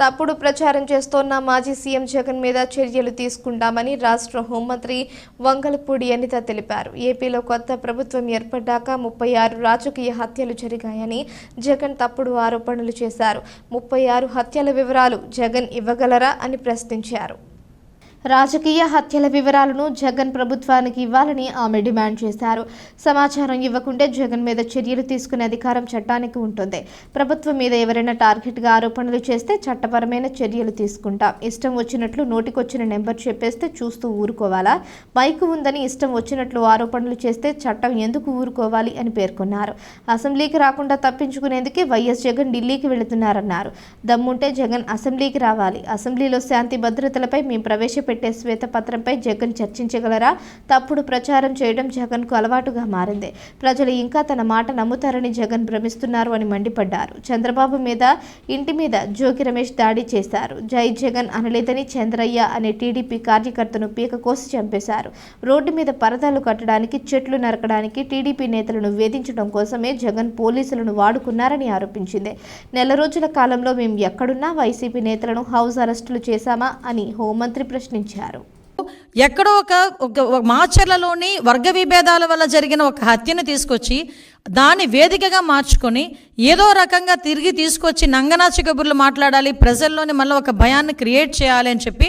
తప్పుడు ప్రచారం చేస్తోన్న మాజీ సీఎం జగన్ మీద చర్యలు తీసుకుంటామని రాష్ట్ర హోంమంత్రి వంగలపూడి అనిత తెలిపారు. ఏపీలో కొత్త ప్రభుత్వం ఏర్పడ్డాక ముప్పై ఆరు రాజకీయ హత్యలు జరిగాయని జగన్ తప్పుడు ఆరోపణలు చేశారు. ముప్పై ఆరు హత్యల వివరాలు జగన్ ఇవ్వగలరా అని ప్రశ్నించారు. రాజకీయ హత్యల వివరాలను జగన్ ప్రభుత్వానికి ఇవ్వాలని ఆమె డిమాండ్ చేశారు. సమాచారం ఇవ్వకుంటే జగన్ మీద చర్యలు తీసుకునే అధికారం చట్టానికి ఉంటుంది. ప్రభుత్వం మీద ఎవరైనా టార్గెట్గా ఆరోపణలు చేస్తే చట్టపరమైన చర్యలు తీసుకుంటాం. ఇష్టం వచ్చినట్లు నోటికొచ్చిన నెంబర్ చెప్పేస్తే చూస్తూ ఊరుకోవాలా? మైకు ఉందని ఇష్టం వచ్చినట్లు ఆరోపణలు చేస్తే చట్టం ఎందుకు ఊరుకోవాలి అని పేర్కొన్నారు. అసెంబ్లీకి రాకుండా తప్పించుకునేందుకే వైఎస్ జగన్ ఢిల్లీకి వెళుతున్నారన్నారు. దమ్ముంటే జగన్ అసెంబ్లీకి రావాలి. అసెంబ్లీలో శాంతి భద్రతలపై మేము ప్రవేశపెట్టే శ్వేతపత్రంపై జగన్ చర్చించగలరా? తప్పుడు ప్రచారం చేయడం జగన్కు అలవాటుగా మారింది. ప్రజలు ఇంకా తన మాట నమ్ముతారని జగన్ భ్రమిస్తున్నారు అని మండిపడ్డారు. చంద్రబాబు మీద ఇంటి మీద జోగి రమేష్ దాడి చేశారు. జై జగన్ అనలేదని చంద్రయ్య అనే టీడీపీ కార్యకర్తను పీక కోసి చంపేశారు. రోడ్డు మీద పరదాలు కట్టడానికి చెట్లు నరకడానికి టీడీపీ నేతలను వేధించడం కోసమే జగన్ పోలీసులను వాడుకున్నారని ఆరోపించింది. నెల రోజుల కాలంలో మేము ఎక్కడున్నా వైసీపీ నేతలను హౌస్ అరెస్టులు చేశామా అని హోంమంత్రి ప్రశ్నించారు. ఎక్కడో ఒక ఒక ఒక మాచర్లలోని వర్గ విభేదాల వల్ల జరిగిన ఒక హత్యను తీసుకొచ్చి దాన్ని వేదికగా మార్చుకొని ఏదో రకంగా తిరిగి తీసుకొచ్చి నంగనాచి కబుర్లు మాట్లాడాలి ప్రజల్లోని మళ్ళీ ఒక భయాన్ని క్రియేట్ చేయాలి అని చెప్పి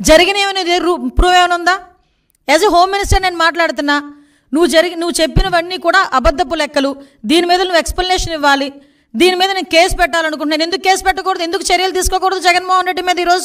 జరిగినవి ప్రూవ్ ఏమైనా ఉందా? యాజ్ ఎ హోమ్ మినిస్టర్ నేను మాట్లాడుతున్నా నువ్వు జరిగి నువ్వు చెప్పినవన్నీ కూడా అబద్ధపు లెక్కలు. దీని మీద నువ్వు ఎక్స్ప్లెనేషన్ ఇవ్వాలి. దీని మీద నేను కేసు పెట్టాలనుకుంటున్నాను. ఎందుకు కేసు పెట్టకూడదు? ఎందుకు చర్యలు తీసుకోకూడదు? జగన్మోహన్ రెడ్డి మీద ఈరోజు